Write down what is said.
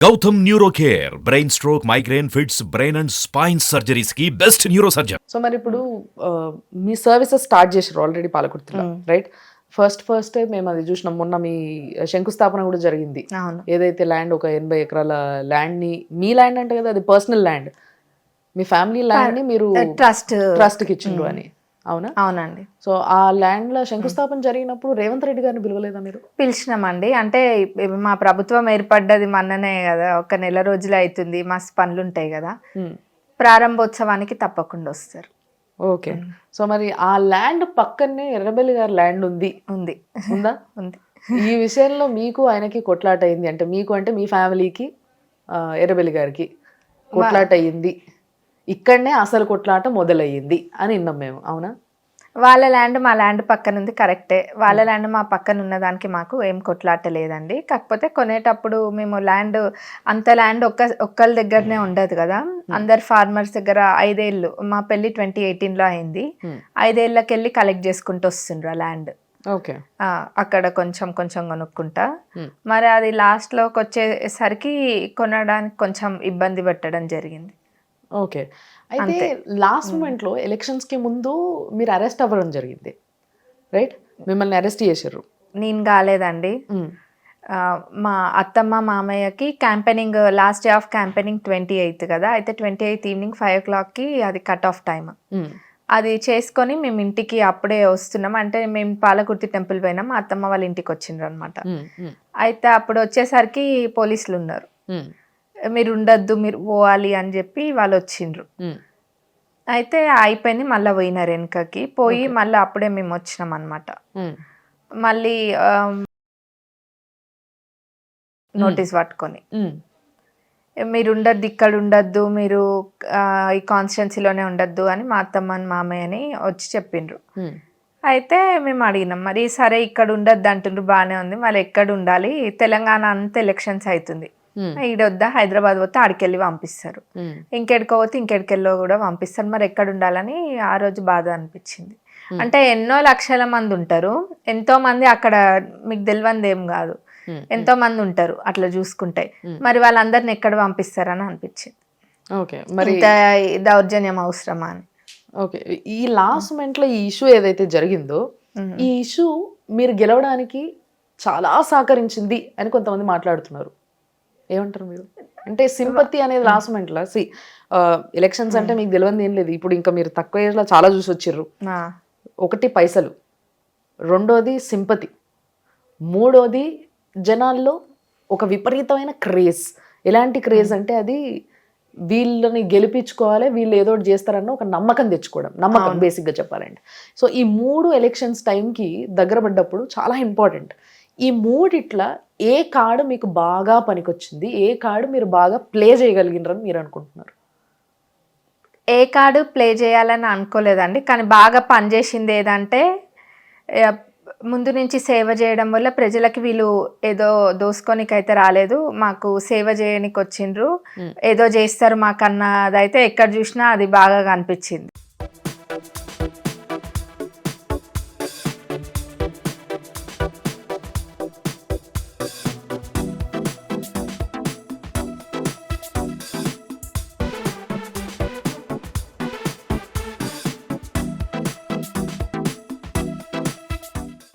Gautam neuro care brain stroke migraine fits brain and spine సర్జరీస్కి best neuro surgeon so మరి ఇప్పుడు మీ services start చేశారు already పాలకుర్తిలో right? First first మేము అది చూసినాం మొన్న మీ శంకుస్థాపన కూడా జరిగింది. అవును. ఏదైతే ల్యాండ్ ఒక ఎనభై ఎకరాల ల్యాండ్ని మీ ల్యాండ్ అంటే కదా అది పర్సనల్ ల్యాండ్. మీ ఫ్యామిలీ ల్యాండ్ని మీరు ట్రస్ట్. ట్రస్ట్కి ఇచ్చిండ్రు అని. అవునా? అవునండి. సో ఆ ల్యాండ్లో శంకుస్థాపన జరిగినప్పుడు రేవంత్ రెడ్డి గారిని పిలవలేదా మీరు? పిలిచినామండి. అంటే మా ప్రభుత్వం ఏర్పడ్డది మొన్ననే కదా ఒక నెల రోజులు అవుతుంది మస్తు పనులు ఉంటాయి కదా ప్రారంభోత్సవానికి తప్పకుండా వస్తారు. ఓకే. సో మరి ఆ ల్యాండ్ పక్కనే ఎర్రబెల్లి గారి ల్యాండ్ ఉంది. ఉంది. ఉందా? ఉంది. ఈ విషయంలో మీకు ఆయనకి కొట్లాట అయింది అంటే మీకు అంటే మీ ఫ్యామిలీకి ఎర్రబెల్లి గారికి కొట్లాట అయ్యింది ఇక్కడనే అసలు కొట్లాట మొదలయ్యింది అని విన్నాం మేము అవునా? వాళ్ళ ల్యాండ్ మా ల్యాండ్ పక్కన ఉంది కరెక్టే. వాళ్ళ ల్యాండ్ మా పక్కన ఉన్న దానికి మాకు ఏం కొట్లాట లేదండి కాకపోతే కొనేటప్పుడు మేము ల్యాండ్ అంత ల్యాండ్ ఒక్క ఒక్కళ్ళ దగ్గరనే ఉండదు కదా. అందరు ఫార్మర్స్ దగ్గర ఐదేళ్ళు మా పెళ్ళి ట్వంటీ ఎయిటీన్లో అయింది. Hmm. ఐదేళ్ళకి వెళ్ళి కలెక్ట్ చేసుకుంటూ వస్తుండ్రు ఆ ల్యాండ్. ఓకే. అక్కడ కొంచెం కొంచెం కొనుక్కుంటా. Hmm. మరి అది లాస్ట్లోకి వచ్చేసరికి కొనడానికి కొంచెం ఇబ్బంది పెట్టడం జరిగింది. ఓకే. అయితే లాస్ట్ మూమెంట్లో ఎలక్షన్స్కి ముందు మీరు అరెస్ట్ అవ్వడం జరిగింది. రైట్ మిమ్మల్ని అరెస్ట్ చేశారు నేను కాలేదండి. ఆ, మా అత్తమ్మ మామయ్యకి campaigning last day of campaigning twenty eighth కదా. అయితే ట్వంటీ ఎయిత్ ఈవినింగ్ ఫైవ్ ఓ క్లాక్కి అది కట్ ఆఫ్ టైం అది చేసుకొని మేము ఇంటికి అప్పుడే వస్తున్నాం. అంటే మేము పాలకుర్తి టెంపుల్ పోయినాం. మా అత్తమ్మ వాళ్ళ ఇంటికి వచ్చిండ్రు అనమాట అయితే అప్పుడు వచ్చేసరికి పోలీసులు ఉన్నారు. మీరు ఉండొద్దు మీరు పోవాలి అని చెప్పి వాళ్ళు వచ్చిండ్రు అయితే అయిపోయింది మళ్ళీ పోయినారు వెనకకి పోయి మళ్ళీ అప్పుడే మేము వచ్చినాం అనమాట మళ్ళీ నోటీస్ పట్టుకొని. మీరు ఉండద్దు ఇక్కడ ఉండద్దు మీరు ఈ కాన్స్టిట్యున్సీలోనే ఉండద్దు అని మా అత్తమ్మ అని మామయ్యని వచ్చి చెప్పిండ్రు. అయితే మేము అడిగినాం మరి సరే ఇక్కడ ఉండద్దు అంటుండ్రు బాగానే ఉంది మరి ఎక్కడ ఉండాలి? తెలంగాణ అంతా ఎలక్షన్స్ అవుతుంది ఈడొద్దా హైదరాబాద్ పోతే ఆడికెళ్ళి పంపిస్తారు. ఇంకెడికో పోతే ఇంకెడికెళ్ళో కూడా పంపిస్తారు. మరి ఎక్కడ ఉండాలని ఆ రోజు బాధ అనిపించింది. అంటే ఎన్నో లక్షల మంది ఉంటారు. ఎంతో మంది అక్కడ మీకు తెలియంది ఏం కాదు. ఎంతో మంది ఉంటారు అట్లా చూసుకుంటే. మరి వాళ్ళందరిని ఎక్కడ పంపిస్తారని అనిపించింది. ఓకే. మరి దౌర్జన్యం అవసరమా అని. ఓకే. ఈ లాస్ట్లో ఈ ఇష్యూ ఏదైతే జరిగిందో ఈ ఇష్యూ మీరు గెలవడానికి చాలా సహకరించింది అని కొంతమంది మాట్లాడుతున్నారు. ఏమంటారు మీరు? అంటే సింపతి అనేది లాస్ట్ మూమెంట్లో? సి ఎలక్షన్స్ అంటే మీకు తెలియదు ఏం లేదు. ఇప్పుడు ఇంకా మీరు తక్కువ ఏజ్లో చాలా చూసి వచ్చిర్రు. ఆ, ఒకటి పైసలు రెండోది సింపతి మూడోది జనాల్లో ఒక విపరీతమైన క్రేజ్ ఎలాంటి క్రేజ్ అంటే అది వీళ్ళని గెలిపించుకోవాలి వీళ్ళు ఏదో ఒకటి చేస్తారన్న ఒక నమ్మకం తెచ్చుకోవడం. నమ్మకం బేసిక్గా చెప్పాలంటే. సో ఈ మూడు ఎలక్షన్స్ టైంకి దగ్గర పడ్డప్పుడు చాలా ఇంపార్టెంట్ ఈ మూడిట్ల ఏ కార్డు మీకు బాగా పనికొచ్చింది ఏ కార్డు మీరు బాగా ప్లే చేయగలిగినారని మీరు అనుకుంటున్నారు? ఏ కార్డు ప్లే చేయాలని అనుకోలేదండి. కానీ బాగా పనిచేసింది ఏదంటే ముందు నుంచి సేవ చేయడం వల్ల ప్రజలకి వీళ్ళు ఏదో దోసుకోనికైతే రాలేదు మాకు సేవ చేయనికి వచ్చిండ్రు ఏదో చేస్తారు మాకన్నదైతే ఎక్కడ చూసినా అది బాగా కనిపించింది.